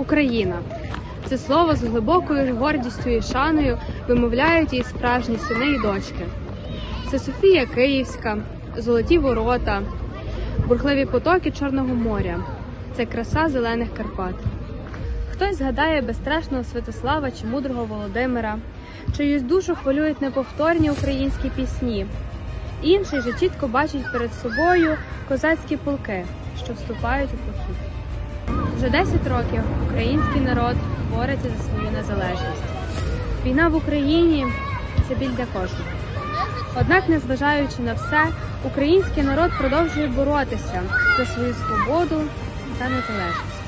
Україна. Це слово з глибокою гордістю і шаною вимовляють її справжні сини і дочки. Це Софія Київська, золоті ворота, бурхливі потоки Чорного моря. Це краса зелених Карпат. Хтось згадає безстрашного Святослава чи мудрого Володимира, чиюсь душу хвилюють неповторні українські пісні. Інший же чітко бачить перед собою козацькі полки, що вступають у похід. Вже 10 років український народ бореться за свою незалежність. Війна в Україні це біль для кожного. Однак, незважаючи на все, український народ продовжує боротися за свою свободу та незалежність.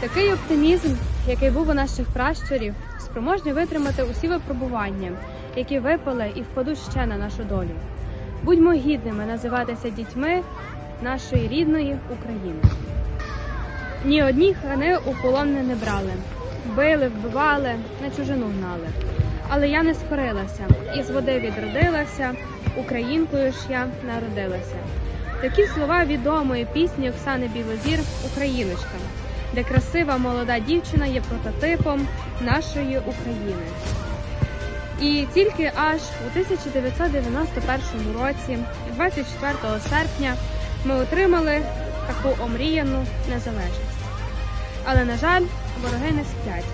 Такий оптимізм, який був у наших пращурів, спроможний витримати усі випробування, які випали і впадуть ще на нашу долю. Будьмо гідними називатися дітьми нашої рідної України. Ні одні хани у полон не брали, били, вбивали, на чужину гнали. Але я не скорилася, і з води відродилася, українкою ж я народилася. Такі слова відомої пісні Оксани Білозір Україночка, де красива молода дівчина є прототипом нашої України. І тільки аж у 1991 році, 24 серпня, ми отримали таку омріяну незалежність. Але, на жаль, вороги не сплять,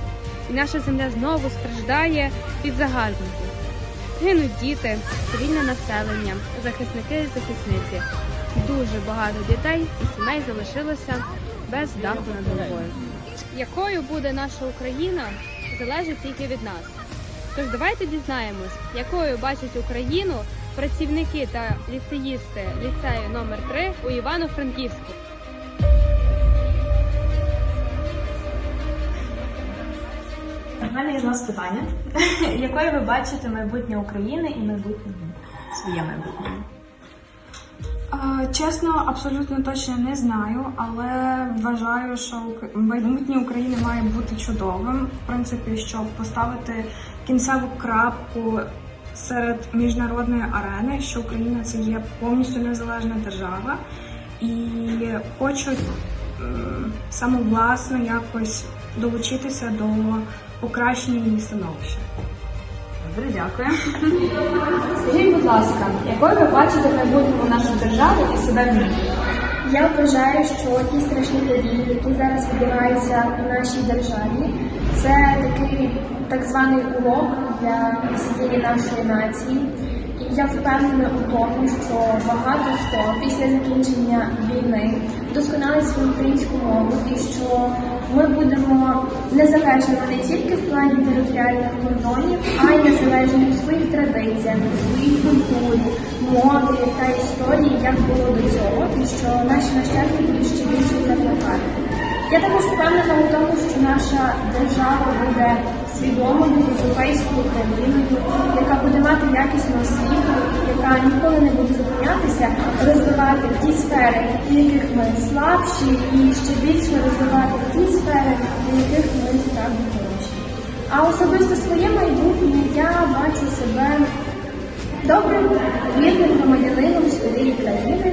і наша земля знову страждає від загарбників. Гинуть діти, цивільне населення, захисники і захисниці. Дуже багато дітей і сімей залишилося без даху над головою. Якою буде наша Україна, залежить тільки від нас. Тож давайте дізнаємось, якою бачать Україну працівники та ліцеїсти ліцею номер 3 у Івано-Франківську. У мене є до вас питання. Якою ви бачите майбутнє України і майбутнє своє майбутнє? Чесно, абсолютно точно не знаю, але вважаю, що майбутнє України має бути чудовим. В принципі, щоб поставити кінцеву крапку серед міжнародної арени, що Україна це є повністю незалежна держава, і хочуть м, самовласно якось долучитися до покращення мені становища. Добре, дякую. Скажіть, будь ласка, якою ви бачите майбутнє нашу державу і себе в ній? Я вважаю, що ті страшні події, які зараз відбуваються у нашій державі, це такий так званий урок для всієї нашої нації. Я впевнена у тому, що багато хто після закінчення війни вдосконалить свою українську мову і що ми будемо незалежними не тільки в плані територіальних кордонів, а й незалежні у своїх традиціях, у своїй культурі, мові та історії, як було до цього, і що наші нащадки будуть ще більше закликати. Я також впевнена у тому, що наша держава буде свідомою європейською країною, яка буде мати якісну освіту, яка ніколи не буде зупинятися, розвивати ті сфери, в яких ми слабші, і ще більше розвивати ті сфери, в яких ми справді хороші. А особисто своє майбутнє я бачу себе добрим, вірним громадянином своєї країни,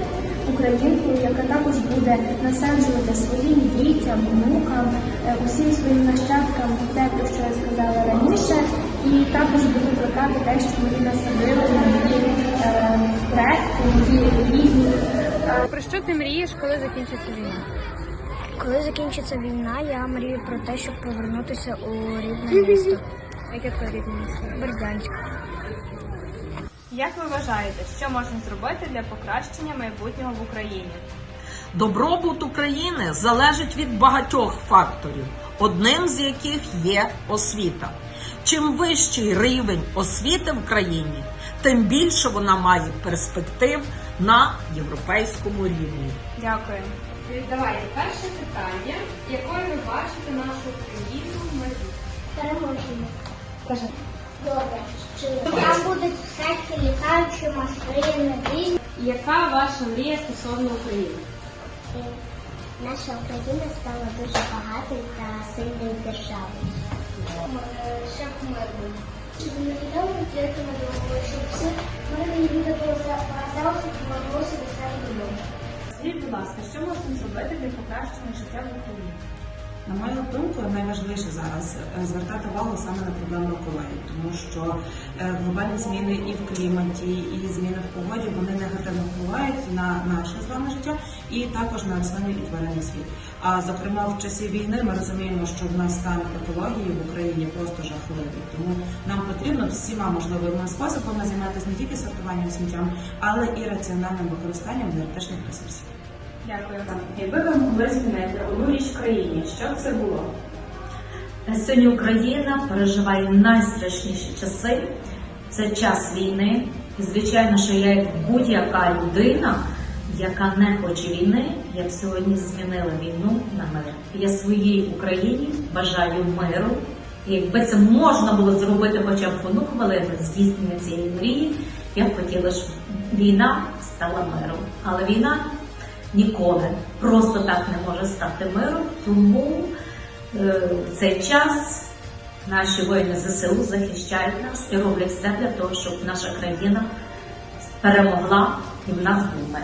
українкою, яка також буде насаджувати своїм дітям, внукам, е, усім своїм нащадкам те, про що я сказала раніше, і також буде плекати те, що мені насадили мої е, предки, мої рідні. Про що ти мрієш, коли закінчиться війна? Коли закінчиться війна, я мрію про те, щоб повернутися у рідне місто Яке твоє рідне місто? Бердянськ. Як ви вважаєте, що можна зробити для покращення майбутнього в Україні? Добробут України залежить від багатьох факторів, одним з яких є освіта. Чим вищий рівень освіти в країні, тим більше вона має перспектив на європейському рівні. Дякую. Давайте перше питання. Якою ви бачите нашу країну в майбутньому? Переможемо. Добре. Чи там будуть всякі літаючі машини, різні? Яка ваша мрія стосовно України? Наша Україна стала дуже багатою та сильною державою. Щоб мир був. Щоб не відомо тільки думали, щоб всі мирні люди були залишилися і повернулися до себе додому. Скажіть, будь ласка, що можна зробити для покращення життя в Україні? На мою думку, найважливіше зараз е, звертати увагу саме на проблему екології, тому що е, глобальні зміни і в кліматі, і зміни в погоді вони негативно впливають на наше з вами життя і також на рослинний і тваринний світ. А зокрема, в часі війни ми розуміємо, що в нас стан екології в Україні просто жахливий. Тому нам потрібно всіма можливими способами займатися не тільки сортуванням сміттям, але і раціональним використанням енергетичних ресурсів. Дякую. Якби ви могли змінити одну річ в країні, що б це було? Сьогодні Україна переживає найстрашніші часи. Це час війни. І звичайно, що я як будь-яка людина, яка не хоче війни, я б сьогодні змінила війну на мир. Я своїй Україні бажаю миру. І якби це можна було зробити хоча б одну хвилину здійснення цієї мрії, я б хотіла, щоб війна стала миром. Але війна ніколи просто так не може стати миром, тому е, в цей час наші воїни ЗСУ захищають нас і роблять все для того, щоб наша країна перемогла і в нас був мир.